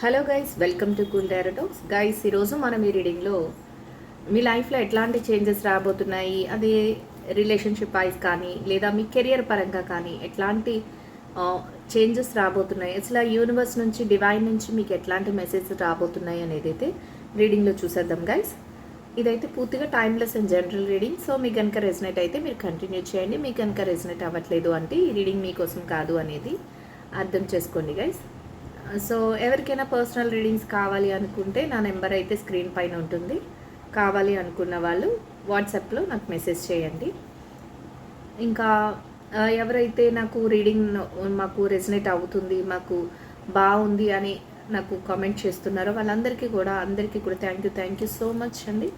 Hello guys welcome to cool డైరటోక్స్ guys ఈరోజు మనం ఈ రీడింగ్లో మీ లైఫ్లో ఎట్లాంటి చేంజెస్ రాబోతున్నాయి? అది రిలేషన్షిప్ వైజ్ కానీ లేదా మీ కెరియర్ పరంగా కానీ ఎట్లాంటి చేంజెస్ రాబోతున్నాయి? అసలు యూనివర్స్ నుంచి డివైన్ నుంచి మీకు ఎట్లాంటి మెసేజ్ రాబోతున్నాయి అనేది అయితే రీడింగ్లో చూసేద్దాం గైస్ ఇదైతే పూర్తిగా timeless and general reading so మీకు కనుక రెజినేట్ అయితే మీరు కంటిన్యూ చేయండి. మీకు కనుక రెజినేట్ అవ్వట్లేదు అంటే ఈ రీడింగ్ మీకోసం కాదు అనేది అర్థం చేసుకోండి గైస్ సో ఎవరికైనా పర్సనల్ రీడింగ్స్ కావాలి అనుకుంటే నా నెంబర్ అయితే స్క్రీన్ పైన ఉంటుంది. కావాలి అనుకున్న వాళ్ళు వాట్సాప్లో నాకు మెసేజ్ చేయండి. ఇంకా ఎవరైతే నాకు రీడింగ్ మాకు రెజినేట్ అవుతుంది మాకు బాగుంది అని నాకు కామెంట్ చేస్తున్నారో వాళ్ళందరికీ కూడా అందరికీ కూడా thank you thank you so much అండి.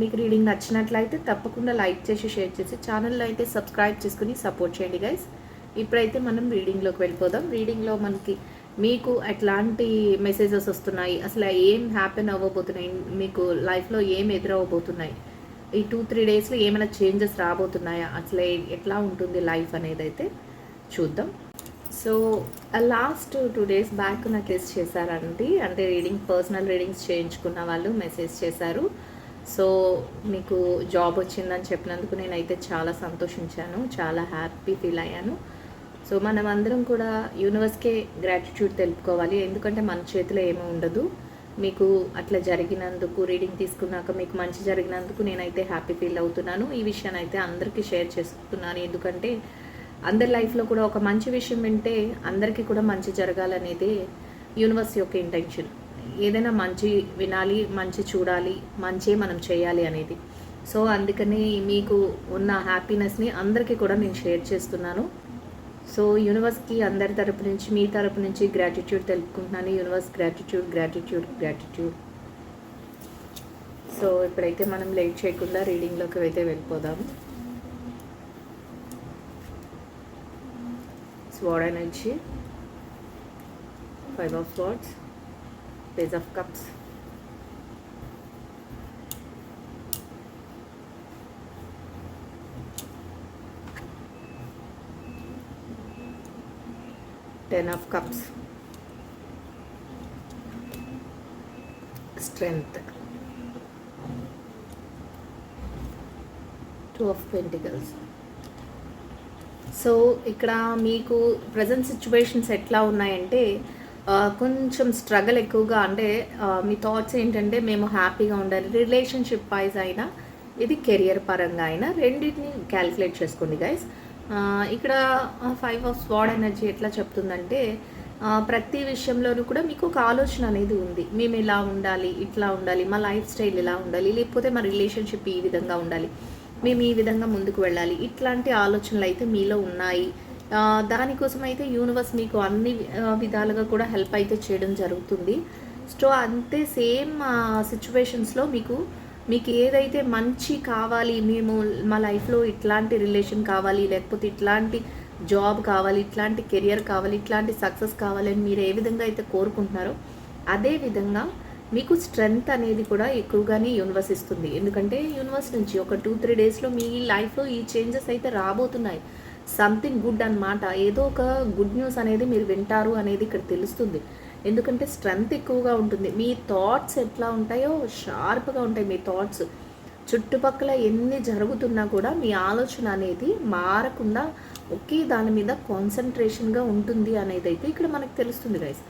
మీకు రీడింగ్ నచ్చినట్లయితే తప్పకుండా లైక్ చేసి షేర్ చేసి ఛానల్లో అయితే సబ్స్క్రైబ్ చేసుకుని సపోర్ట్ చేయండి గైస్ ఇప్పుడైతే మనం రీడింగ్లోకి వెళ్ళిపోదాం. రీడింగ్లో మనకి మీకు ఎట్లాంటి మెసేజెస్ వస్తున్నాయి? అసలు ఏం హ్యాపెన్ అవ్వబోతున్నాయి? మీకు లైఫ్లో ఏం ఎదురవ్వబోతున్నాయి ఈ టూ త్రీ డేస్లో ఏమైనా చేంజెస్ రాబోతున్నాయా? అసలు ఎట్లా ఉంటుంది లైఫ్ అనేది అయితే చూద్దాం. So last two days back నాకు టెస్ట్ చేశారండి. అంటే రీడింగ్ పర్సనల్ రీడింగ్స్ చేయించుకున్న వాళ్ళు మెసేజ్ చేశారు. సో మీకు జాబ్ వచ్చిందని చెప్పినందుకు నేనైతే చాలా సంతోషించాను. చాలా హ్యాపీ ఫీల్ అయ్యాను. సో మనం అందరం కూడా యూనివర్స్కే గ్రాటిట్యూడ్ తెలుపుకోవాలి. ఎందుకంటే మన చేతిలో ఏమీ ఉండదు. మీకు అట్లా జరిగినందుకు రీడింగ్ తీసుకున్నాక మీకు మంచి జరిగినందుకు నేనైతే హ్యాపీ ఫీల్ అవుతున్నాను. ఈ విషయాన్ని అయితే అందరికీ షేర్ చేస్తున్నాను ఎందుకంటే అందరి లైఫ్లో కూడా ఒక మంచి విషయం వింటే అందరికీ కూడా మంచి జరగాలనేదే యూనివర్స్ యొక్క ఇంటెన్షన్ ఏదైనా మంచి వినాలి మంచి చూడాలి మంచి మనం చేయాలి అనేది. సో అందుకని మీకు ఉన్న హ్యాపీనెస్ని అందరికీ కూడా నేను షేర్ చేస్తున్నాను. సో యూనివర్స్కి అందరి తరపు నుంచి మీ తరపు నుంచి గ్రాటిట్యూడ్ తెలుపుకుంటున్నాను. Universe gratitude gratitude gratitude so ఇప్పుడైతే మనం లేట్ చేయకుండా రీడింగ్లోకి అయితే వెళ్ళిపోదాం. Sword energy five of swords page of cups ten of cups strength two of pentacles so ఇక్కడ మీకు ప్రజెంట్ సిచ్యువేషన్స్ ఎట్లా ఉన్నాయంటే కొంచెం స్ట్రగల్ ఎక్కువగా అంటే మీ థాట్స్ ఏంటంటే మేము హ్యాపీగా ఉండాలి. రిలేషన్షిప్ వైజ్ అయినా ఇది కెరియర్ పరంగా అయినా రెండింటిని క్యాలిక్యులేట్ చేసుకోండి గైస్ ఇక్కడ ఫైవ్ ఆఫ్ స్వాడ్ ఎనర్జీ ఎట్లా చెప్తుందంటే ప్రతి విషయంలోనూ కూడా మీకు ఒక ఆలోచన అనేది ఉంది. మేము ఇలా ఉండాలి ఇట్లా ఉండాలి మా లైఫ్ స్టైల్ ఇలా ఉండాలి లేకపోతే మా రిలేషన్షిప్ ఈ విధంగా ఉండాలి మేము ఈ విధంగా ముందుకు వెళ్ళాలి ఇట్లాంటి ఆలోచనలు అయితే మీలో ఉన్నాయి. దానికోసం అయితే యూనివర్స్ మీకు అన్ని విధాలుగా కూడా హెల్ప్ అయితే చేయడం జరుగుతుంది. సో అంతే సేమ్ సిచ్యువేషన్స్లో మీకు మీకు ఏదైతే మంచి కావాలి మేము మా లైఫ్లో ఇట్లాంటి రిలేషన్ కావాలి లేకపోతే ఇట్లాంటి జాబ్ కావాలి ఇట్లాంటి కెరియర్ కావాలి ఇట్లాంటి సక్సెస్ కావాలి అని మీరు ఏ విధంగా అయితే కోరుకుంటున్నారో అదే విధంగా మీకు స్ట్రెంగ్త్ అనేది కూడా ఎక్కువగానే యూనివర్స్ ఇస్తుంది ఎందుకంటే యూనివర్స్ నుంచి ఒక టూ త్రీ డేస్లో మీ లైఫ్లో ఈ చేంజెస్ అయితే రాబోతున్నాయి. సంథింగ్ గుడ్ అన్నమాట. ఏదో ఒక గుడ్ న్యూస్ అనేది మీరు వింటారు అనేది ఇక్కడ తెలుస్తుంది. ఎందుకంటే స్ట్రెంగ్త్ ఎక్కువగా ఉంటుంది. మీ థాట్స్ ఎట్లా ఉంటాయో షార్ప్గా ఉంటాయి మీ థాట్స్ చుట్టుపక్కల ఎన్ని జరుగుతున్నా కూడా మీ ఆలోచన అనేది మారకుండా ఒకే దాని మీద కాన్సన్ట్రేషన్గా ఉంటుంది అనేది అయితే ఇక్కడ మనకు తెలుస్తుంది guys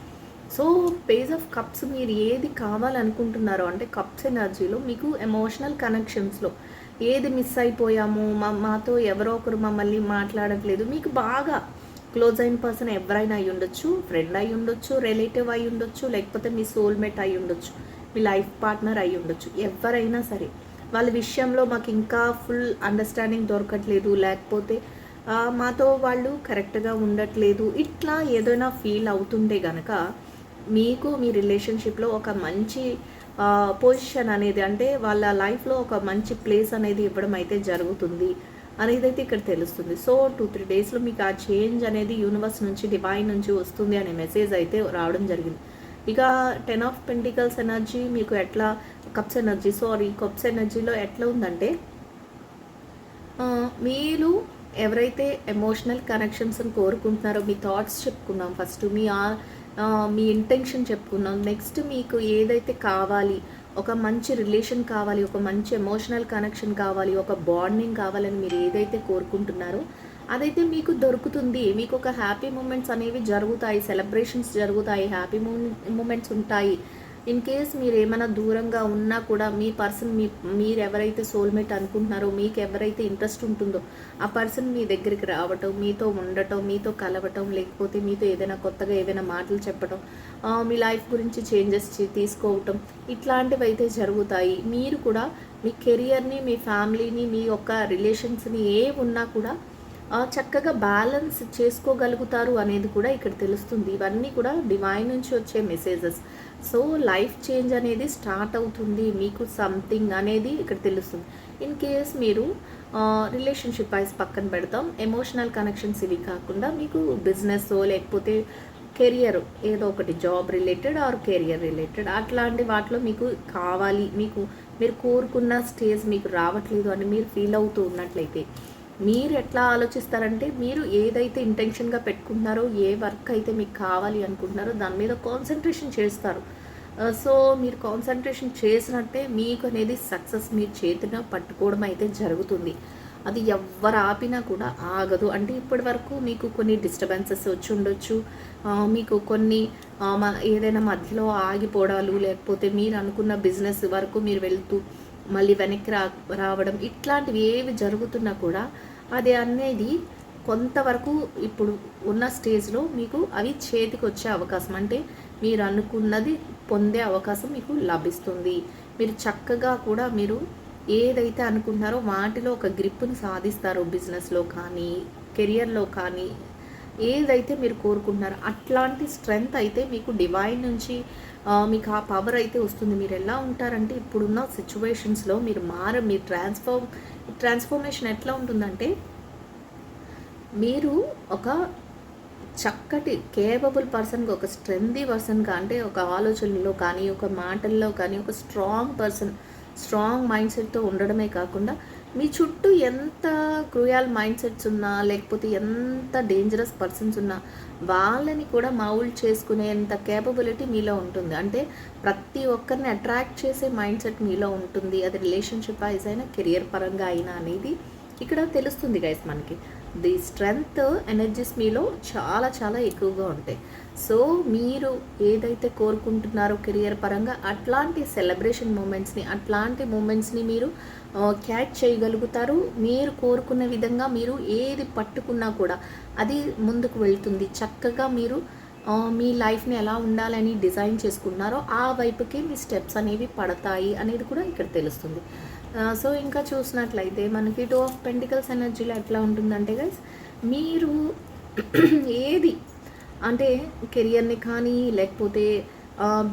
so page of cups మీరు ఏది కావాలనుకుంటున్నారో అంటే కప్స్ ఎనర్జీలో మీకు ఎమోషనల్ కనెక్షన్స్లో ఏది మిస్ అయిపోయాము మా మాతో ఎవరో ఒకరు మమ్మల్ని మాట్లాడట్లేదు మీకు బాగా క్లోజ్ అయిన పర్సన్ ఎవరైనా అయి ఉండొచ్చు ఫ్రెండ్ అయి ఉండొచ్చు రిలేటివ్ అయి ఉండొచ్చు లేకపోతే మీ సోల్మేట్ అయి ఉండొచ్చు మీ లైఫ్ పార్ట్నర్ అయి ఉండొచ్చు ఎవరైనా సరే. వాళ్ళ విషయంలో మాకు ఇంకా ఫుల్ అండర్స్టాండింగ్ దొరకట్లేదు లేకపోతే మాతో వాళ్ళు కరెక్ట్గా ఉండట్లేదు. ఇట్లా ఏదైనా ఫీల్ అవుతుంటే గనక మీకు మీ రిలేషన్షిప్లో ఒక మంచి పొజిషన్ అనేది అంటే వాళ్ళ లైఫ్లో ఒక మంచి ప్లేస్ అనేది ఇవ్వడం అయితే జరుగుతుంది. అనేది అయితే ఇక్కడ తెలుస్తుంది. సో టూ త్రీ డేస్లో మీకు ఆ చేంజ్ అనేది యూనివర్స్ నుంచి డివైన్ నుంచి వస్తుంది అనే మెసేజ్ అయితే రావడం జరిగింది. ఇక టెన్ ఆఫ్ పెంటికల్స్ ఎనర్జీ మీకు ఎట్లా కప్స్ ఎనర్జీ సారీ కప్స్ ఎనర్జీలో ఎట్లా ఉందంటే మీరు ఎవరైతే ఎమోషనల్ కనెక్షన్స్ కోరుకుంటున్నారో మీ థాట్స్ చెప్పుకున్నాం ఫస్ట్ మీ ఆ, మీ ఇంటెన్షన్ చెప్పుకున్నాం నెక్స్ట్ మీకు ఏదైతే కావాలి ఒక మంచి రిలేషన్ కావాలి ఒక మంచి ఎమోషనల్ కనెక్షన్ కావాలి ఒక బాండింగ్ కావాలని మీరు ఏదైతే కోరుకుంటున్నారో అదైతే మీకు దొరుకుతుంది. మీకు ఒక హ్యాపీ మూమెంట్స్ అనేవి జరుగుతాయి సెలబ్రేషన్స్ జరుగుతాయి హ్యాపీ మూమెంట్స్ ఉంటాయి. ఇన్ కేస్ మీరు ఏమైనా దూరంగా ఉన్నా కూడా మీ పర్సన్ మీ మీరు ఎవరైతే సోల్మేట్ అనుకుంటున్నారో మీకు ఎవరైతే ఇంట్రెస్ట్ ఉంటుందో ఆ పర్సన్ మీ దగ్గరికి రావటం మీతో ఉండటం మీతో కలవటం లేకపోతే మీతో ఏదైనా కొత్తగా ఏదైనా మాటలు చెప్పటం మీ లైఫ్ గురించి చేంజెస్ తీసుకోవటం ఇట్లాంటివి అయితే జరుగుతాయి. మీరు కూడా మీ కెరియర్ని మీ ఫ్యామిలీని మీ యొక్క రిలేషన్స్ని ఏ ఉన్నా కూడా చక్కగా బ్యాలెన్స్ చేసుకోగలుగుతారు అనేది కూడా ఇక్కడ తెలుస్తుంది. ఇవన్నీ కూడా డివైన్ నుంచి వచ్చే మెసేజెస్ సో లైఫ్ చేంజ్ అనేది స్టార్ట్ అవుతుంది. మీకు సంథింగ్ అనేది ఇక్కడ తెలుస్తుంది. ఇన్ కేస్ మీరు రిలేషన్షిప్ వైజ్ పక్కన పెడతాం ఎమోషనల్ కనెక్షన్స్ ఇవి కాకుండా మీకు బిజినెస్ లేకపోతే కెరియర్ ఏదో ఒకటి job related or career related అట్లాంటి వాటిలో మీకు కావాలి మీకు మీరు కోరుకున్న స్టేజ్ మీకు రావట్లేదు అని మీరు ఫీల్ అవుతూ ఉన్నట్లయితే మీరు ఎట్లా ఆలోచిస్తారంటే మీరు ఏదైతే ఇంటెన్షన్గా పెట్టుకుంటున్నారో ఏ వర్క్ అయితే మీకు కావాలి అనుకుంటున్నారో దాని మీద కాన్సన్ట్రేషన్ చేస్తారు. Uh, సో మీరు కాన్సన్ట్రేషన్ చేసినట్టే మీకు అనేది సక్సెస్ మీ చేతిలో పట్టుకోవడం అయితే జరుగుతుంది. అది ఎవరు ఆపినా కూడా ఆగదు. అంటే ఇప్పటి వరకు మీకు కొన్ని డిస్టర్బెన్సెస్ వచ్చి ఉండొచ్చు. Uh, మీకు కొన్ని uh, మ- ఏదైనా మధ్యలో ఆగిపోవడాలు లేకపోతే మీరు అనుకున్న బిజినెస్ వరకు మీరు వెళ్తూ మళ్ళీ వెనక్కి రా రావడం ఇట్లాంటివి ఏవి జరుగుతున్నా కూడా అది అనేది కొంతవరకు ఇప్పుడు ఉన్న స్టేజ్లో మీకు అవి చేతికి వచ్చే అవకాశం. అంటే మీరు అనుకున్నది పొందే అవకాశం మీకు లభిస్తుంది. మీరు చక్కగా కూడా మీరు ఏదైతే అనుకుంటున్నారో వాటిలో ఒక గ్రిప్ని సాధిస్తారు బిజినెస్లో కానీ కెరియర్లో కానీ. ఏదైతే మీరు కోరుకుంటున్నారో అట్లాంటి స్ట్రెంగ్త్ అయితే మీకు డివైన్ నుంచి మీకు ఆ పవర్ అయితే వస్తుంది. మీరు ఎలా ఉంటారంటే ఇప్పుడున్న సిచ్యువేషన్స్లో మీరు మార మీరు ట్రాన్స్ఫార్మ్ ట్రాన్స్ఫర్మేషన్ ఎట్లా ఉంటుందంటే మీరు ఒక చక్కటి కేపబుల్ పర్సన్గా ఒక స్ట్రెంగ్ది పర్సన్గా అంటే ఒక ఆలోచనలో కానీ ఒక మాటల్లో కానీ ఒక స్ట్రాంగ్ పర్సన్ స్ట్రాంగ్ మైండ్ సెట్తో ఉండడమే కాకుండా మీ చుట్టూ ఎంత క్రూయల్ మైండ్ సెట్స్ ఉన్నా లేకపోతే ఎంత డేంజరస్ పర్సన్స్ ఉన్నా వాళ్ళని కూడా మౌల్డ్ చేసుకునేంత కేపబిలిటీ మీలో ఉంటుంది. అంటే ప్రతి ఒక్కరిని అట్రాక్ట్ చేసే మైండ్ సెట్ మీలో ఉంటుంది. అది రిలేషన్షిప్ వైజ్ అయినా కెరియర్ పరంగా అయినా అనేది ఇక్కడ తెలుస్తుంది గైస్ మనకి. ది స్ట్రెంగ్త్ ఎనర్జీస్ మీలో చాలా చాలా ఎక్కువగా ఉంటాయి. సో మీరు ఏదైతే కోరుకుంటున్నారో కెరియర్ పరంగా అట్లాంటి సెలబ్రేషన్ మూమెంట్స్ని అట్లాంటి మూమెంట్స్ని మీరు క్యాచ్ చేయగలుగుతారు. మీరు కోరుకున్న విధంగా మీరు ఏది పట్టుకున్నా కూడా అది ముందుకు వెళ్తుంది. చక్కగా మీరు మీ లైఫ్ని ఎలా ఉండాలని డిజైన్ చేసుకున్నారో ఆ వైపుకి మీ స్టెప్స్ అనేవి పడతాయి అనేది కూడా ఇక్కడ తెలుస్తుంది. సో ఇంకా చూసినట్లయితే మనకి టూ ఆఫ్ పెంటికల్స్ ఎనర్జీలో ఎట్లా ఉంటుందంటే గైస్ మీరు ఏది అంటే కెరియర్ని కానీ లేకపోతే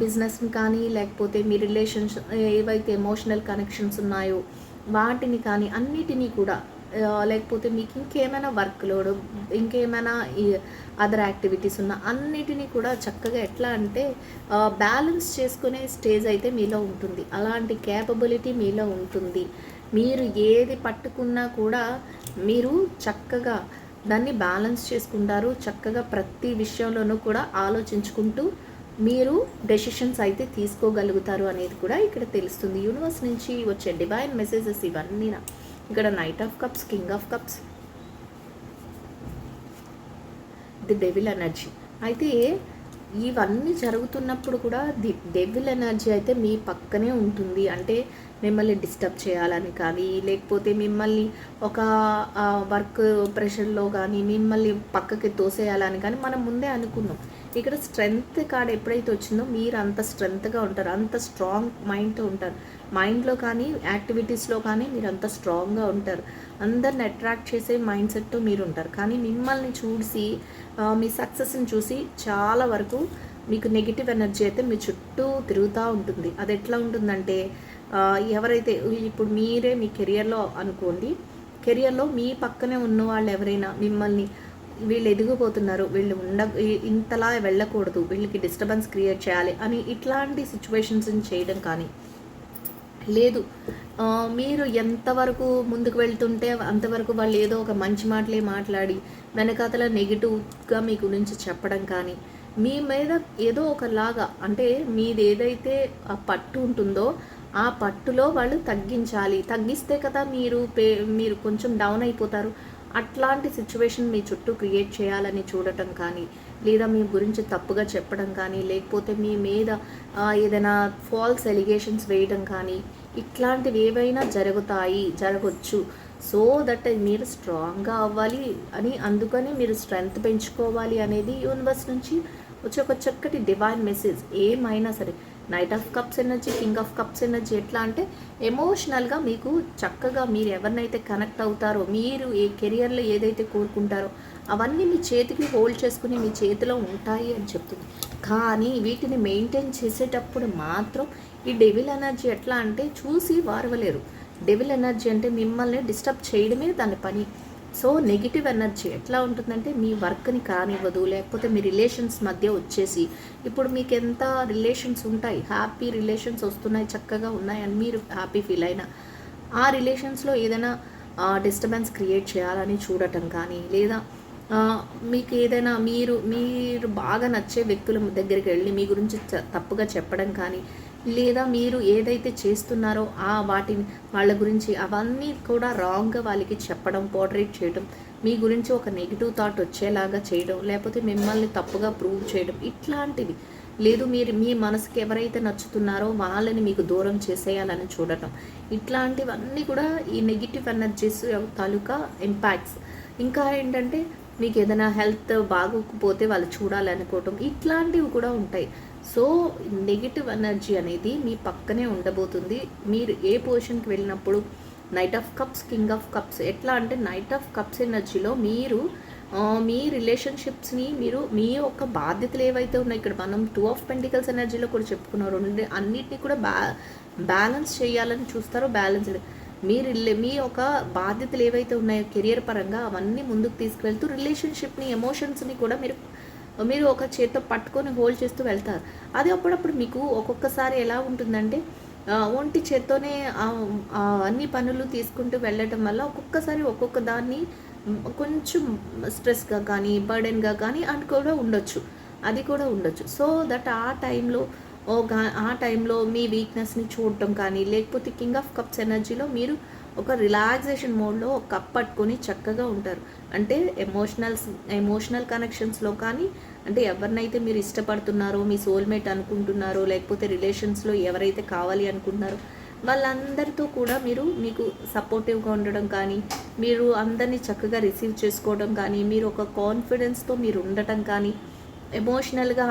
బిజినెస్ని కానీ లేకపోతే మీ రిలేషన్స్ ఏవైతే ఎమోషనల్ కనెక్షన్స్ ఉన్నాయో వాటిని కానీ అన్నిటినీ కూడా లేకపోతే మీకు ఇంకేమైనా వర్క్ లోడ్ ఇంకేమైనా అదర్ యాక్టివిటీస్ ఉన్న అన్నిటినీ కూడా చక్కగా ఎట్లా అంటే బ్యాలెన్స్ చేసుకునే స్టేజ్ అయితే మీలో ఉంటుంది. అలాంటి క్యాపబిలిటీ మీలో ఉంటుంది. మీరు ఏది పట్టుకున్నా కూడా మీరు చక్కగా దాన్ని బ్యాలెన్స్ చేసుకుంటారు. చక్కగా ప్రతి విషయంలోనూ కూడా ఆలోచించుకుంటూ మీరు డెసిషన్స్ అయితే తీసుకోగలుగుతారు అనేది కూడా ఇక్కడ తెలుస్తుంది. యూనివర్స్ నుంచి వచ్చే డివైన్ మెసేజెస్ ఇవన్నీ ఇక్కడ knight of cups king of cups the devil energy అయితే ఇవన్నీ జరుగుతున్నప్పుడు కూడా ది డెవిల్ ఎనర్జీ అయితే మీ పక్కనే ఉంటుంది. అంటే మిమ్మల్ని డిస్టర్బ్ చేయాలని కానీ లేకపోతే మిమ్మల్ని ఒక వర్క్ ప్రెషర్లో కానీ మిమ్మల్ని పక్కకి తోసేయాలని కానీ మనం ముందే అనుకున్నాం. ఇక్కడ స్ట్రెంగ్త్ కార్డ్ ఎప్పుడైతే వచ్చిందో మీరు అంత స్ట్రెంగ్త్గా ఉంటారు. అంత స్ట్రాంగ్ మైండ్తో ఉంటారు. మైండ్లో కానీ యాక్టివిటీస్లో కానీ మీరు అంత స్ట్రాంగ్గా ఉంటారు. అందరిని అట్రాక్ట్ చేసే మైండ్ సెట్తో మీరు ఉంటారు కానీ మిమ్మల్ని చూసి మీ సక్సెస్ని చూసి చాలా వరకు మీకు నెగిటివ్ ఎనర్జీ అయితే మీ చుట్టూ తిరుగుతూ ఉంటుంది. అది ఎట్లా ఉంటుందంటే ఎవరైతే ఇప్పుడు మీరే మీ కెరియర్లో అనుకోండి కెరియర్లో మీ పక్కనే ఉన్న వాళ్ళు ఎవరైనా మిమ్మల్ని వీళ్ళు ఎదిగిపోతున్నారు వీళ్ళు ఉండ ఇంతలా వెళ్ళకూడదు వీళ్ళకి డిస్టర్బెన్స్ క్రియేట్ చేయాలి అని ఇట్లాంటి సిచ్యువేషన్స్ని చేయడం కానీ లేదు. మీరు ఎంతవరకు ముందుకు వెళ్తుంటే అంతవరకు వాళ్ళు ఏదో ఒక మంచి మాటలే మాట్లాడి వెనకాతల నెగిటివ్గా మీ గురించి చెప్పడం కానీ మీ మీద ఏదో ఒకలాగా అంటే మీది ఏదైతే ఆ పట్టు ఉంటుందో ఆ పట్టులో వాళ్ళు తగ్గించాలి. తగ్గిస్తే కదా మీరు పే మీరు కొంచెం డౌన్ అయిపోతారు. అట్లాంటి సిచ్యువేషన్ మీ చుట్టూ క్రియేట్ చేయాలని చూడటం కానీ లేదా మీ గురించి తప్పుగా చెప్పడం కానీ లేకపోతే మీ మీద ఏదైనా ఫాల్స్ ఎలిగేషన్స్ వేయడం కానీ ఇట్లాంటివి ఏవైనా జరుగుతాయి జరగవచ్చు సో దట్ మీరు స్ట్రాంగ్గా అవ్వాలి అని అందుకని మీరు స్ట్రెంగ్త్ పెంచుకోవాలి అనేది యూనివర్స్ నుంచి వచ్చే ఒక చక్కటి డివైన్ మెసేజ్. ఏమైనా సరే knight of cups energy king of cups energy ఎట్లా అంటే ఎమోషనల్గా మీకు చక్కగా మీరు ఎవరినైతే కనెక్ట్ అవుతారో మీరు ఏ కెరియర్లో ఏదైతే కోరుకుంటారో అవన్నీ మీ చేతికి హోల్డ్ చేసుకుని మీ చేతిలో ఉంటాయి అని చెప్తుంది. కానీ వీటిని మెయింటైన్ చేసేటప్పుడు మాత్రం ఈ డెవిల్ ఎనర్జీ ఎట్లా అంటే చూసి వారవలేరు. డెవిల్ ఎనర్జీ అంటే మిమ్మల్ని డిస్టర్బ్ చేయడమే దాని పని. సో నెగిటివ్ ఎనర్జీ ఎట్లా ఉంటుందంటే మీ వర్క్ని కానివ్వదు లేకపోతే మీ రిలేషన్స్ మధ్య వచ్చేసి ఇప్పుడు మీకు ఎంత రిలేషన్స్ ఉంటాయి హ్యాపీ రిలేషన్స్ వస్తున్నాయి చక్కగా ఉన్నాయి అని మీరు హ్యాపీ ఫీల్ అయినా ఆ రిలేషన్స్లో ఏదైనా డిస్టర్బెన్స్ క్రియేట్ చేయాలని చూడటం కానీ లేదా మీకు ఏదైనా మీరు మీరు బాగా నచ్చే వ్యక్తుల దగ్గరికి వెళ్ళి మీ గురించి చ- తప్పుగా చెప్పడం కానీ లేదా మీరు ఏదైతే చేస్తున్నారో ఆ వాటిని వాళ్ళ గురించి అవన్నీ కూడా రాంగ్గా వాళ్ళకి చెప్పడం పోర్ట్రేట్ చేయడం మీ గురించి ఒక నెగిటివ్ థాట్ వచ్చేలాగా చేయడం లేకపోతే మిమ్మల్ని తప్పుగా ప్రూవ్ చేయడం ఇట్లాంటివి. లేదు మీరు మీ మనసుకి ఎవరైతే నచ్చుతున్నారో వాళ్ళని మీకు దూరం చేసేయాలని చూడటం. ఇట్లాంటివన్నీ కూడా ఈ నెగిటివ్ ఎనర్జీస్ తాలూకా ఇంపాక్ట్స్ ఇంకా ఏంటంటే మీకు ఏదైనా హెల్త్ బాగోకపోతే వాళ్ళు చూడాలనుకోవటం ఇట్లాంటివి కూడా ఉంటాయి. సో నెగిటివ్ ఎనర్జీ అనేది మీ పక్కనే ఉండబోతుంది. మీరు ఏ పొజిషన్కి వెళ్ళినప్పుడు knight of cups king of cups ఎట్లా అంటే నైట్ ఆఫ్ కప్స్ ఎనర్జీలో మీరు మీ రిలేషన్షిప్స్ని మీరు మీ యొక్క బాధ్యతలు ఏవైతే ఉన్నాయో ఇక్కడ మనం టూ ఆఫ్ పెంటికల్స్ ఎనర్జీలో కూడా చెప్పుకున్నారు రెండు అన్నిటిని కూడా బ్యా బ్యాలెన్స్ చేయాలని చూస్తారో బ్యాలెన్స్ మీ రిలే మీ యొక్క బాధ్యతలు ఏవైతే ఉన్నాయో కెరియర్ పరంగా అవన్నీ ముందుకు తీసుకువెళ్తూ రిలేషన్షిప్ని ఎమోషన్స్ని కూడా మీరు మీరు ఒక చేత్తో పట్టుకొని హోల్డ్ చేస్తూ వెళ్తారు. అది అప్పుడప్పుడు మీకు ఒక్కొక్కసారి ఎలా ఉంటుందంటే ఒంటి చేత్తోనే అన్ని పనులు తీసుకుంటూ వెళ్ళటం వల్ల ఒక్కొక్కసారి ఒక్కొక్క దాన్ని కొంచెం స్ట్రెస్గా కానీ బర్డెన్గా కానీ అని కూడా ఉండొచ్చు. అది కూడా ఉండొచ్చు. సో దట్ ఆ టైంలో ఓ ఆ టైంలో మీ వీక్నెస్ని చూడటం కానీ లేకపోతే కింగ్ ఆఫ్ కప్స్ ఎనర్జీలో మీరు ఒక రిలాక్సేషన్ మోడ్లో ఒక కప్ పట్టుకొని చక్కగా ఉంటారు. అంటే ఎమోషనల్స్ ఎమోషనల్ కనెక్షన్స్లో కానీ అంటే ఎవరినైతే మీరు ఇష్టపడుతున్నారో మీ సోల్మేట్ అనుకుంటున్నారో లేకపోతే రిలేషన్స్లో ఎవరైతే కావాలి అనుకుంటున్నారో వాళ్ళందరితో కూడా మీరు మీకు సపోర్టివ్గా ఉండడం కానీ మీరు అందరినీ చక్కగా రిసీవ్ చేసుకోవడం కానీ మీరు ఒక కాన్ఫిడెన్స్తో మీరు ఉండటం కానీ ఎమోషనల్గా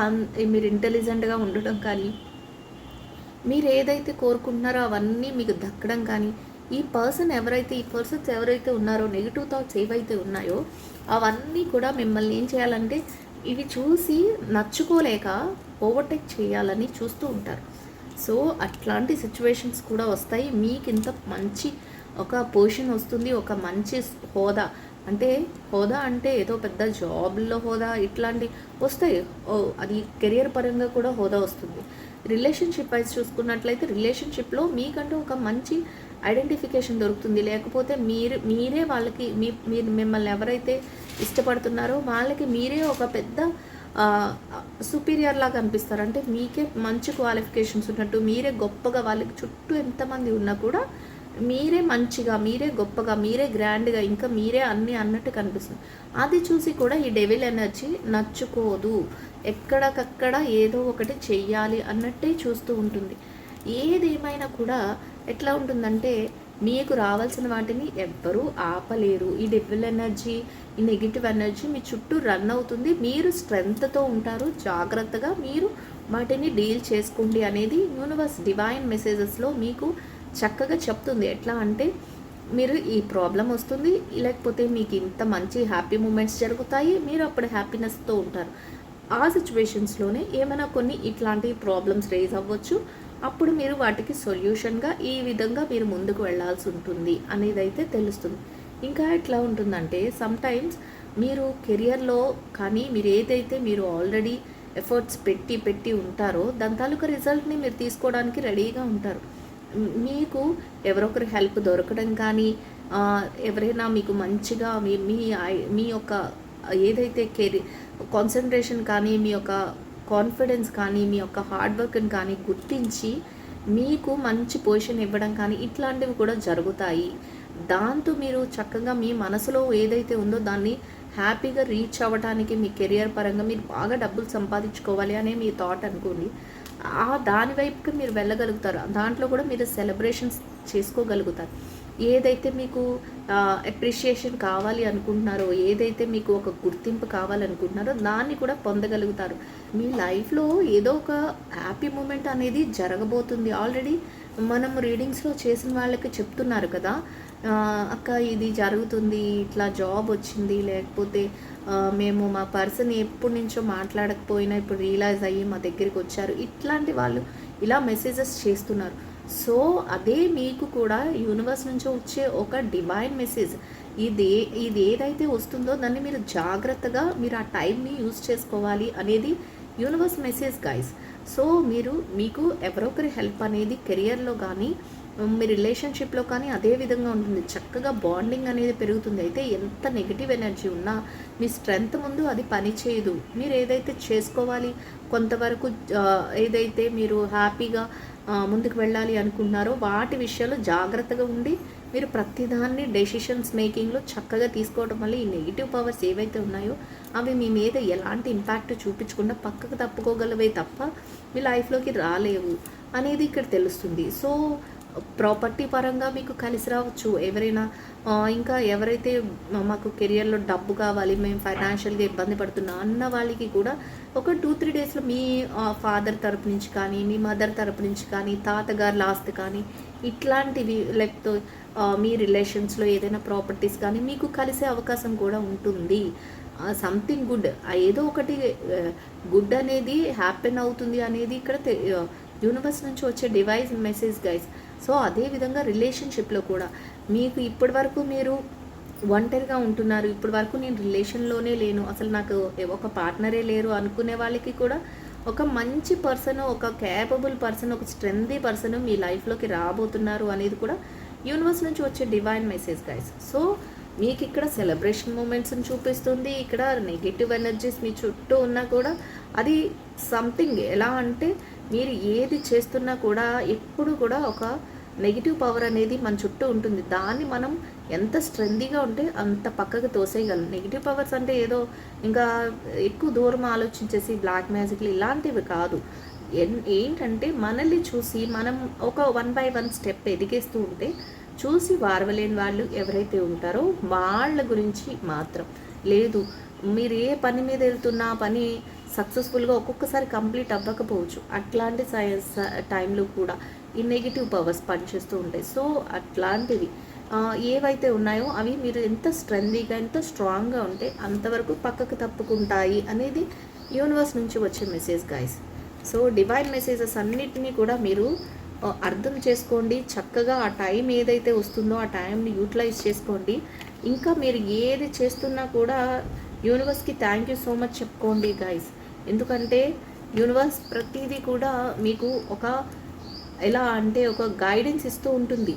మీరు ఇంటెలిజెంట్గా ఉండడం కానీ మీరు ఏదైతే కోరుకుంటున్నారో అవన్నీ మీకు దక్కడం కానీ ఈ పర్సన్ ఎవరైతే ఈ పర్సన్స్ ఎవరైతే ఉన్నారో నెగిటివ్ థాట్స్ ఏవైతే ఉన్నాయో అవన్నీ కూడా మిమ్మల్ని ఏం చేయాలంటే ఇవి చూసి నచ్చుకోలేక ఓవర్టేక్ చేయాలని చూస్తూ ఉంటారు. సో అట్లాంటి సిచ్యువేషన్స్ కూడా వస్తాయి. మీకు ఇంత మంచి ఒక పొజిషన్ వస్తుంది ఒక మంచి హోదా. అంటే హోదా అంటే ఏదో పెద్ద జాబ్లో హోదా ఇట్లాంటి వస్తాయి. ఓ అది కెరియర్ పరంగా కూడా హోదా వస్తుంది. రిలేషన్షిప్ వైజ్ చూసుకున్నట్లయితే రిలేషన్షిప్లో మీకంటూ ఒక మంచి ఐడెంటిఫికేషన్ దొరుకుతుంది. లేకపోతే మీరు మీరే వాళ్ళకి మీ మీరు మిమ్మల్ని ఎవరైతే ఇష్టపడుతున్నారో వాళ్ళకి మీరే ఒక పెద్ద సుపీరియర్ లాగా అనిపిస్తారు. అంటే మీకే మంచి క్వాలిఫికేషన్స్ ఉన్నట్టు మీరే గొప్పగా వాళ్ళకి చుట్టూ ఎంతమంది ఉన్నా కూడా మీరే మంచిగా మీరే గొప్పగా మీరే గ్రాండ్గా ఇంకా మీరే అన్నీ అన్నట్టు కనిపిస్తుంది. అది చూసి కూడా ఈ డెవిల్ ఎనర్జీ నచ్చుకోదు. ఎక్కడికక్కడ ఏదో ఒకటి చెయ్యాలి అన్నట్టే చూస్తూ ఉంటుంది. ఏదేమైనా కూడా ఎట్లా ఉంటుందంటే మీకు రావాల్సిన వాటిని ఎవ్వరూ ఆపలేరు. ఈ డెవిల్ ఎనర్జీ ఈ నెగిటివ్ ఎనర్జీ మీ చుట్టూ రన్ అవుతుంది. మీరు స్ట్రెంగ్త్తో ఉంటారు. జాగ్రత్తగా మీరు వాటిని డీల్ చేసుకోండి అనేది యూనివర్స్ డివైన్ మెసేజెస్లో మీకు చక్కగా చెప్తుంది. ఎట్లా అంటే మీరు ఈ ప్రాబ్లం వస్తుంది లేకపోతే మీకు ఇంత మంచి హ్యాపీ మూమెంట్స్ జరుగుతాయి మీరు అప్పుడు హ్యాపీనెస్తో ఉంటారు. ఆ సిచ్యువేషన్స్లోనే ఏమైనా కొన్ని ఇట్లాంటి ప్రాబ్లమ్స్ రేజ్ అవ్వచ్చు. అప్పుడు మీరు వాటికి సొల్యూషన్గా ఈ విధంగా మీరు ముందుకు వెళ్ళాల్సి ఉంటుంది అనేది అయితే తెలుస్తుంది. ఇంకా ఎట్లా ఉంటుందంటే సమ్టైమ్స్ మీరు కెరియర్లో కానీ మీరు ఏదైతే మీరు ఆల్రెడీ ఎఫర్ట్స్ పెట్టి పెట్టి ఉంటారో దాని తాలూకా రిజల్ట్ని మీరు తీసుకోవడానికి రెడీగా ఉంటారు. మీకు ఎవరొకరి హెల్ప్ దొరకడం కానీ ఎవరైనా మీకు మంచిగా మీ మీ ఐ- మీ యొక్క ఏదైతే కెరీ కాన్సన్ట్రేషన్ కానీ మీ యొక్క కాన్ఫిడెన్స్ కానీ మీ యొక్క హార్డ్ వర్క్ని కానీ గుర్తించి మీకు మంచి పొజిషన్ ఇవ్వడం కానీ ఇట్లాంటివి కూడా జరుగుతాయి. దాంతో మీరు చక్కగా మీ మనసులో ఏదైతే ఉందో దాన్ని హ్యాపీగా రీచ్ అవ్వడానికి మీ కెరియర్ పరంగా మీరు బాగా డబ్బులు సంపాదించుకోవాలి అనే మీ థాట్ అనుకోండి. ఆ దాని వైపుకి మీరు వెళ్ళగలుగుతారు. దాంట్లో కూడా మీరు సెలబ్రేషన్స్ చేసుకోగలుగుతారు. ఏదైతే మీకు అప్రిషియేషన్ కావాలి అనుకుంటున్నారో ఏదైతే మీకు ఒక గుర్తింపు కావాలనుకుంటున్నారో దాన్ని కూడా పొందగలుగుతారు. మీ లైఫ్లో ఏదో ఒక హ్యాపీ మూమెంట్ అనేది జరగబోతుంది. ఆల్రెడీ మనం రీడింగ్స్లో చేసిన వాళ్ళకి చెప్తున్నారు కదా అక్క ఇది జరుగుతుంది ఇట్లా జాబ్ వచ్చింది లేకపోతే మేము మా పర్సన్ ఎప్పటి నుంచో మాట్లాడకపోయినా ఇప్పుడు రియలైజ్ అయ్యి మా దగ్గరికి వచ్చారు. ఇట్లాంటి వాళ్ళు ఇలా మెసేజెస్ చేస్తున్నారు. సో అదే మీకు కూడా యూనివర్స్ నుంచి వచ్చే ఒక డివైన్ మెసేజ్ ఇది ఇది ఏదైతే వస్తుందో దాన్ని మీరు జాగ్రత్తగా మీరు ఆ టైంని యూజ్ చేసుకోవాలి అనేది యూనివర్స్ మెసేజ్ గైస్ సో మీరు మీకు ఎవరొకరి హెల్ప్ అనేది కెరియర్లో కానీ మీ రిలేషన్షిప్లో కానీ అదే విధంగా ఉంటుంది. చక్కగా బాండింగ్ అనేది పెరుగుతుంది. అయితే ఎంత నెగిటివ్ ఎనర్జీ ఉన్నా మీ స్ట్రెంగ్త్ ముందు అది పని చేయదు. మీరు ఏదైతే చేసుకోవాలి కొంతవరకు ఏదైతే మీరు హ్యాపీగా ముందుకు వెళ్ళాలి అనుకున్నారో వాటి విషయాలు జాగ్రత్తగా ఉండి మీరు ప్రతిదాన్ని డెసిషన్స్ మేకింగ్లో చక్కగా తీసుకోవడం వల్ల ఈ నెగిటివ్ పవర్స్ ఏవైతే ఉన్నాయో అవి మీ మీద ఎలాంటి ఇంపాక్ట్ చూపించకుండా పక్కకు తప్పుకోగలవే తప్ప మీ లైఫ్లోకి రాలేవు అనేది ఇక్కడ తెలుస్తుంది. సో ప్రాపర్టీ పరంగా మీకు కలిసి రావచ్చు. ఎవరైనా ఇంకా ఎవరైతే మాకు కెరియర్లో డబ్బు కావాలి మేము ఫైనాన్షియల్గా ఇబ్బంది పడుతున్నాం అన్న వాళ్ళకి కూడా ఒక టూ త్రీ డేస్లో మీ ఫాదర్ తరపు నుంచి కానీ మీ మదర్ తరపు నుంచి కానీ తాతగారి లాస్ట్ కానీ ఇట్లాంటివి లేకపోతే మీ రిలేషన్స్లో ఏదైనా ప్రాపర్టీస్ కానీ మీకు కలిసే అవకాశం కూడా ఉంటుంది. Something good. ఏదో ఒకటి గుడ్ అనేది హ్యాపెన్ అవుతుంది అనేది ఇక్కడ యూనివర్స్ నుంచి వచ్చే డివైస్ మెసేజ్ గైస్. సో అదే విధంగా రిలేషన్షిప్లో కూడా. మీకు ఇప్పటి వరకు మీరు ఒంటరిగా ఉంటున్నారు. ఇప్పటి వరకు నేను రిలేషన్లోనే లేను అసలు నాకు ఒక పార్ట్నరే లేరు అనుకునే వాళ్ళకి కూడా ఒక మంచి పర్సన్ ఒక క్యాపబుల్ పర్సన్ ఒక స్ట్రెంతీ పర్సన్ మీ లైఫ్లోకి రాబోతున్నారు అనేది కూడా యూనివర్స్ నుంచి వచ్చే డివైన్ మెసేజ్ గైస్ సో మీకు ఇక్కడ సెలబ్రేషన్ మూమెంట్స్ని చూపిస్తుంది. ఇక్కడ నెగిటివ్ ఎనర్జీస్ మీ చుట్టూ ఉన్నా కూడా అది సంథింగ్ ఎలా అంటే మీరు ఏది చేస్తున్నా కూడా ఎప్పుడు కూడా ఒక నెగిటివ్ పవర్ అనేది మన చుట్టూ ఉంటుంది. దాన్ని మనం ఎంత స్ట్రెందీగా ఉంటే అంత పక్కకు తోసేయగలం. నెగిటివ్ పవర్స్ అంటే ఏదో ఇంకా ఎక్కువ దూరం ఆలోచించేసి బ్లాక్ మ్యాజిక్లు ఇలాంటివి కాదు. ఎన్- ఏంటంటే మనల్ని చూసి మనం ఒక వన్ బై వన్ స్టెప్ ఎదిగేస్తూ ఉంటే చూసి వారవలేని వాళ్ళు ఎవరైతే ఉంటారో వాళ్ళ గురించి మాత్రం. లేదు మీరు ఏ పని మీద వెళ్తున్నా పని సక్సెస్ఫుల్గా ఒక్కొక్కసారి కంప్లీట్ అవ్వకపోవచ్చు. అట్లాంటి స- టైంలో కూడా ఈ నెగిటివ్ పవర్స్ పనిచేస్తూ ఉంటాయి. సో అట్లాంటివి ఏవైతే ఉన్నాయో అవి మీరు ఎంత స్ట్రెందీగా ఎంత స్ట్రాంగ్గా ఉంటే అంతవరకు పక్కకు తప్పుకుంటాయి అనేది యూనివర్స్ నుంచి వచ్చే message guys so divine messages అన్నిటినీ కూడా మీరు అర్థం చేసుకోండి. చక్కగా ఆ టైం ఏదైతే వస్తుందో ఆ టైంని యూటిలైజ్ చేసుకోండి. ఇంకా మీరు ఏది చేస్తున్నా కూడా యూనివర్స్కి థ్యాంక్ యూ సో మచ్ చెప్పుకోండి గాయస్ ఎందుకంటే యూనివర్స్ ప్రతిదీ కూడా మీకు ఒక ఎలా అంటే ఒక గైడెన్స్ ఇస్తూ ఉంటుంది.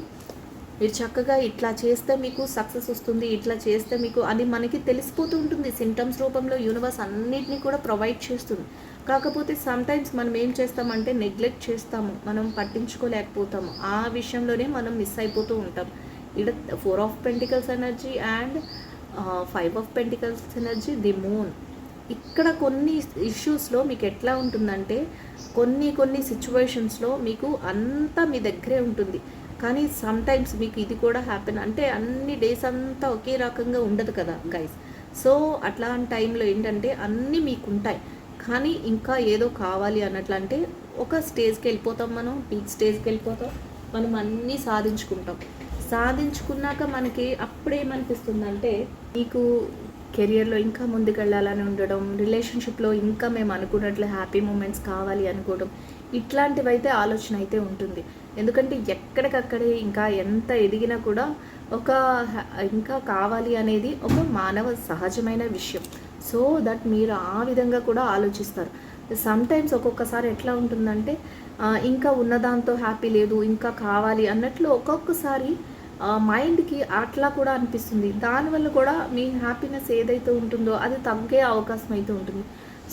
మీరు చక్కగా ఇట్లా చేస్తే మీకు సక్సెస్ వస్తుంది ఇట్లా చేస్తే మీకు అది మనకి తెలిసిపోతూ ఉంటుంది. సిమ్టమ్స్ రూపంలో యూనివర్స్ అన్నిటినీ కూడా ప్రొవైడ్ చేస్తుంది. కాకపోతే సమ్టైమ్స్ మనం ఏం చేస్తామంటే నెగ్లెక్ట్ చేస్తాము మనం పట్టించుకోలేకపోతాము. ఆ విషయంలోనే మనం మిస్ అయిపోతూ ఉంటాం. ఇక్కడ four of pentacles energy and five of pentacles energy the moon ఇక్కడ కొన్ని ఇష్యూస్లో మీకు ఎట్లా ఉంటుందంటే కొన్ని కొన్ని సిచ్యువేషన్స్లో మీకు అంతా మీ దగ్గరే ఉంటుంది. కానీ సమ్టైమ్స్ మీకు ఇది కూడా హ్యాపెన్ అంటే అన్ని డేస్ అంతా ఒకే రకంగా ఉండదు కదా గైస్ సో అట్లాంటి టైంలో ఏంటంటే అన్నీ మీకు ఉంటాయి కానీ ఇంకా ఏదో కావాలి అన్నట్లు అంటే ఒక స్టేజ్కి వెళ్ళిపోతాం మనం పీక్ స్టేజ్కి వెళ్ళిపోతాం. మనం అన్నీ సాధించుకుంటాం. సాధించుకున్నాక మనకి అప్పుడేమనిపిస్తుందంటే మీకు కెరియర్లో ఇంకా ముందుకెళ్ళాలని ఉండడం రిలేషన్షిప్లో ఇంకా మేము అనుకున్నట్లు హ్యాపీ మూమెంట్స్ కావాలి అనుకోవడం ఇట్లాంటివైతే ఆలోచన అయితే ఉంటుంది. ఎందుకంటే ఎక్కడికక్కడే ఇంకా ఎంత ఎదిగినా కూడా ఒక ఇంకా కావాలి అనేది ఒక మానవ సహజమైన విషయం. సో దట్ మీరు ఆ విధంగా కూడా ఆలోచిస్తారు. సమ్టైమ్స్ ఒక్కొక్కసారి ఎట్లా ఉంటుందంటే ఇంకా ఉన్నదాంతో హ్యాపీ లేదు ఇంకా కావాలి అన్నట్లు ఒక్కొక్కసారి మైండ్కి అట్లా కూడా అనిపిస్తుంది. దానివల్ల కూడా మీ హ్యాపీనెస్ ఏదైతే ఉంటుందో అది తగ్గే అవకాశం అయితే ఉంటుంది.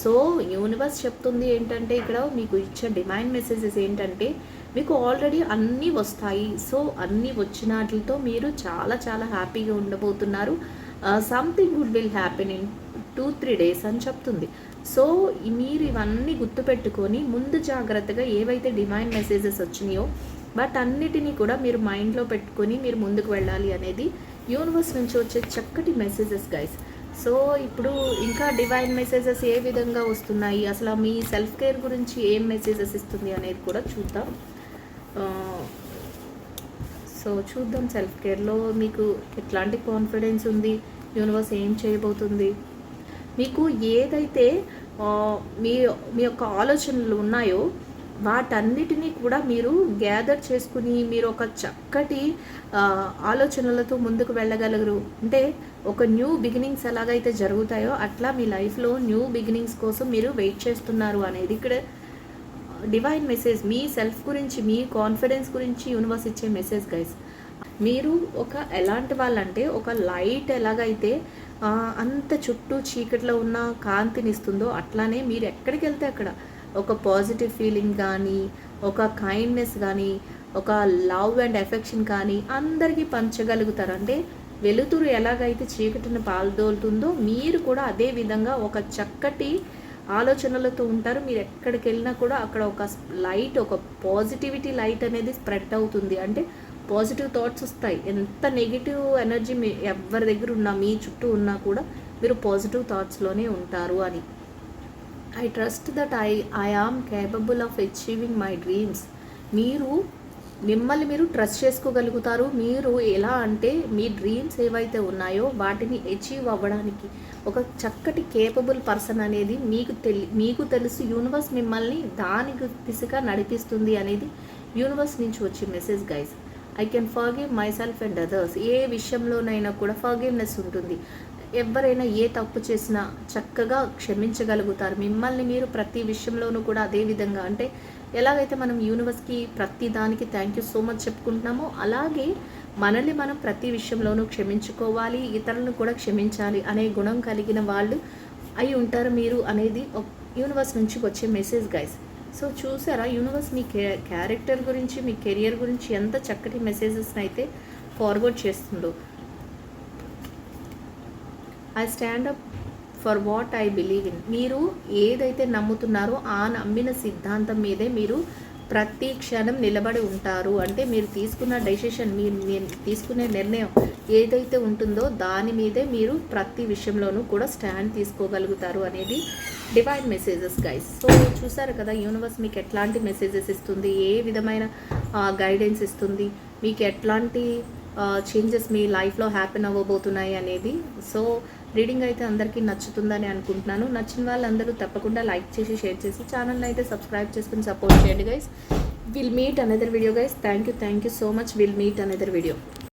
సో యూనివర్స్ చెప్తుంది ఏంటంటే ఇక్కడ మీకు ఇచ్చే డిమాండ్ మెసేజెస్ ఏంటంటే మీకు ఆల్రెడీ అన్నీ వస్తాయి. సో అన్నీ వచ్చిన వాటితో మీరు చాలా చాలా హ్యాపీగా ఉండబోతున్నారు. Something good will happen in two three days అని చెప్తుంది. సో మీరు ఇవన్నీ గుర్తుపెట్టుకొని ముందు జాగ్రత్తగా ఏవైతే డిమాండ్ మెసేజెస్ వచ్చినాయో బట్ అన్నిటినీ కూడా మీరు మైండ్లో పెట్టుకొని మీరు ముందుకు వెళ్ళాలి అనేది యూనివర్స్ నుంచి వచ్చే చక్కటి మెసేజెస్ గైస్. సో ఇప్పుడు ఇంకా డివైన్ మెసేజెస్ ఏ విధంగా వస్తున్నాయి? అసలు మీ సెల్ఫ్ కేర్ గురించి ఏం మెసేజెస్ ఇస్తుంది అనేది కూడా చూద్దాం. సో చూద్దాం సెల్ఫ్ కేర్లో మీకు ఎట్లాంటి కాన్ఫిడెన్స్ ఉంది? యూనివర్స్ ఏం చేయబోతుంది? మీకు ఏదైతే మీ మీ యొక్క ఆలోచనలు ఉన్నాయో వాటన్నిటినీ కూడా మీరు గ్యాదర్ చేసుకుని మీరు ఒక చక్కటి ఆలోచనలతో ముందుకు వెళ్ళగలరు. అంటే ఒక న్యూ బిగినింగ్స్ ఎలాగైతే జరుగుతాయో అట్లా మీ లైఫ్లో న్యూ బిగినింగ్స్ కోసం మీరు వెయిట్ చేస్తున్నారు అనేది ఇక్కడ డివైన్ మెసేజ్ మీ సెల్ఫ్ గురించి మీ కాన్ఫిడెన్స్ గురించి యూనివర్స్ ఇచ్చే మెసేజ్ గైస్ మీరు ఒక ఎలాంటి వాళ్ళంటే ఒక లైట్ ఎలాగైతే అంత చుట్టూ చీకట్లో ఉన్న కాంతినిస్తుందో అట్లానే మీరు ఎక్కడికి వెళ్తే అక్కడ ఒక పాజిటివ్ ఫీలింగ్ కానీ ఒక కైండ్నెస్ కానీ ఒక లవ్ అండ్ ఎఫెక్షన్ కానీ అందరికీ పంచగలుగుతారు. అంటే వెలుతురు ఎలాగైతే చీకటిని పాల్దోలుతుందో మీరు కూడా అదే విధంగా ఒక చక్కటి ఆలోచనలతో ఉంటారు. మీరు ఎక్కడికి వెళ్ళినా కూడా అక్కడ ఒక లైట్ ఒక పాజిటివిటీ లైట్ అనేది స్ప్రెడ్ అవుతుంది. అంటే పాజిటివ్ థాట్స్ వస్తాయి. ఎంత నెగిటివ్ ఎనర్జీ మీ ఎవరి దగ్గర ఉన్నా మీ చుట్టూ ఉన్నా కూడా మీరు పాజిటివ్ థాట్స్లోనే ఉంటారు అని. I trust that I I am capable of achieving my dreams మీరు మిమ్మల్ని మీరు ట్రస్ట్ చేసుకోగలుగుతారు. మీరు ఎలా అంటే మీ డ్రీమ్స్ ఏవైతే ఉన్నాయో వాటిని అచీవ్ అవ్వడానికి ఒక చక్కటి కేపబుల్ పర్సన్ అనేది మీకు తెలి మీకు తెలుసు. యూనివర్స్ మిమ్మల్ని దాని దిశగా నడిపిస్తుంది అనేది యూనివర్స్ నుంచి వచ్చే message guys I can forgive myself and others ఏ విషయంలోనైనా కూడా ఫర్గివ్నెస్ ఉంటుంది. ఎవరైనా ఏ తప్పు చేసినా చక్కగా క్షమించగలుగుతారు. మిమ్మల్ని మీరు ప్రతి విషయంలోనూ కూడా అదే విధంగా అంటే ఎలాగైతే మనం యూనివర్స్కి ప్రతి దానికి థ్యాంక్ యూ సో మచ్ చెప్పుకుంటున్నామో అలాగే మనల్ని మనం ప్రతి విషయంలోనూ క్షమించుకోవాలి ఇతరులను కూడా క్షమించాలి అనే గుణం కలిగిన వాళ్ళు అయి ఉంటారు మీరు అనేది యూనివర్స్ నుంచి వచ్చే మెసేజ్ గైస్ సో చూసారా? యూనివర్స్ మీ కే క్యారెక్టర్ గురించి మీ కెరియర్ గురించి ఎంత చక్కటి మెసేజెస్ని అయితే ఫార్వర్డ్ చేస్తుందో. I stand up for what I believe in మీరు ఏదైతే నమ్ముతున్నారో ఆ నమ్మిన సిద్ధాంతం మీదే మీరు ప్రతి క్షణం నిలబడి ఉంటారు. అంటే మీరు తీసుకున్న డెసిషన్ మీరు మీరు తీసుకునే నిర్ణయం ఏదైతే ఉంటుందో దాని మీదే మీరు ప్రతి విషయంలోనూ కూడా స్టాండ్ తీసుకోగలుగుతారు అనేది డివైన్ మెసేజెస్ గైస్ సో చూసారు కదా యూనివర్స్ మీకు ఎట్లాంటి మెసేజెస్ ఇస్తుంది? ఏ విధమైన గైడెన్స్ ఇస్తుంది? మీకు ఎట్లాంటి చేంజెస్ మీ లైఫ్లో హ్యాపెన్ అవ్వబోతున్నాయి అనేది. సో రీడింగ్ అయితే అందరికీ నచ్చుతుందని అనుకుంటున్నాను. నచ్చిన వాళ్ళందరూ తప్పకుండా లైక్ చేసి షేర్ చేసి ఛానల్ని అయితే సబ్స్క్రైబ్ చేసుకుని సపోర్ట్ చేయండి guys will meet another video guys thank you thank you so much will meet another video